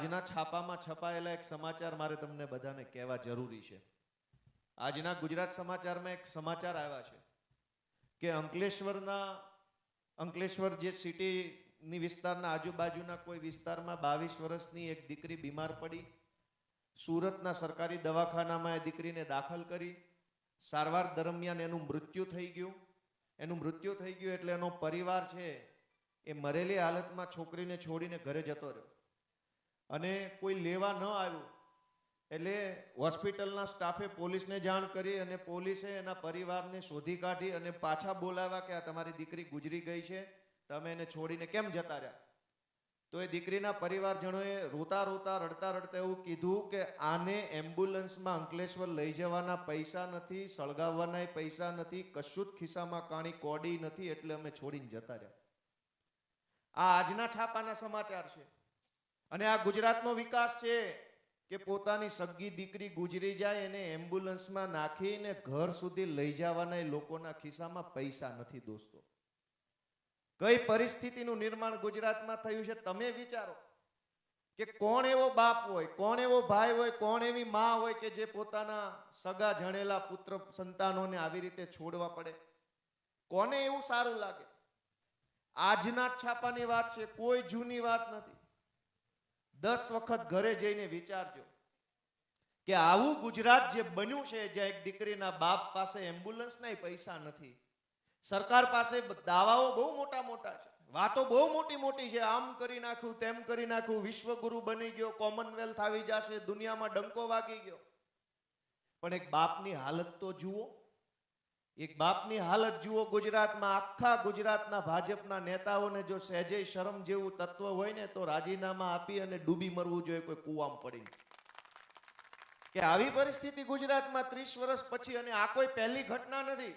આજના છાપામાં છપાયેલા એક સમાચાર મારે તમને બધાને કહેવા જરૂરી છે. આજના ગુજરાત સમાચારમાં એક સમાચાર આવ્યા છે કે અંકલેશ્વરના, અંકલેશ્વર જે સિટીની વિસ્તારના આજુબાજુના કોઈ વિસ્તારમાં બાવીસ વર્ષની એક દીકરી બીમાર પડી, સુરતના સરકારી દવાખાનામાં એ દીકરીને દાખલ કરી, સારવાર દરમિયાન એનું મૃત્યુ થઈ ગયું. એનું મૃત્યુ થઈ ગયું એટલે એનો પરિવાર છે એ મરેલી હાલતમાં છોકરીને છોડીને ઘરે જતો રહ્યો. અને કોઈ લેવા ન આવ્યું, એટલે હોસ્પિટલના સ્ટાફે પોલીસને જાણ કરી અને પોલીસે એના પરિવારને શોધી કાઢી અને પાછા બોલાવ્યા કે આ તમારી દીકરી ગુજરી ગઈ છે, તમે એને છોડીને કેમ જતા રહ્યા? તો એ દીકરીના પરિવારજનોએ રોતા રોતા રડતા રડતા એવું કીધું કે આને એમ્બ્યુલન્સમાં અંકલેશ્વર લઈ જવાના પૈસા નથી, સળગાવવાના પૈસા નથી, કશું જ ખિસ્સામાં કાણી કોડી નથી, એટલે અમે છોડીને જતા રહ્યા. આ આજના છાપાના સમાચાર છે. અને આ ગુજરાતનો વિકાસ છે કે પોતાની સગી દીકરી ગુજરી જાય એને એમ્બ્યુલન્સમાં નાખીને ઘર સુધી લઈ જવાના લોકોના ખિસ્સામાં પૈસા નથી દોસ્તો. કઈ પરિસ્થિતિનું નિર્માણ ગુજરાતમાં થયું છે તમે વિચારો કે કોણ એવો બાપ હોય, કોણ એવો ભાઈ હોય, કોણ એવી માં હોય કે જે પોતાના સગા જણેલા પુત્ર સંતાનોને આવી રીતે છોડવા પડે? કોને એવું સારું લાગે? આજના છાપાની વાત છે, કોઈ જૂની વાત નથી. દસ વખત ઘરે જઈને વિચારજો કે આવું ગુજરાત જે બન્યું છે, જ્યાં એક દીકરીના બાપ પાસે એમ્બ્યુલન્સના પૈસા નથી. સરકાર પાસે દાવાઓ બહુ મોટા મોટા છે. વાતો બહુ મોટી મોટી છે. આમ કરી નાખ્યું, તેમ કરી નાખ્યું, વિશ્વગુરુ બની ગયો કોમનવેલ્થ આવી જશે, દુનિયામાં ડંકો વાગી ગયો. પણ એક બાપની હાલત તો જુઓ. એક બાપની હાલત જુઓ, ગુજરાતમાં આખા ગુજરાતના ભાજપના નેતાઓને જો સહેજે શરમ જેવું તત્વ હોય ને, તો રાજીનામા આપી અને ડૂબી મરવું જોઈએ, કોઈ કુવામ પડીને. કે આવી પરિસ્થિતિ ગુજરાતમાં ત્રીસ વર્ષ પછી અને આ કોઈ પહેલી ઘટના નથી?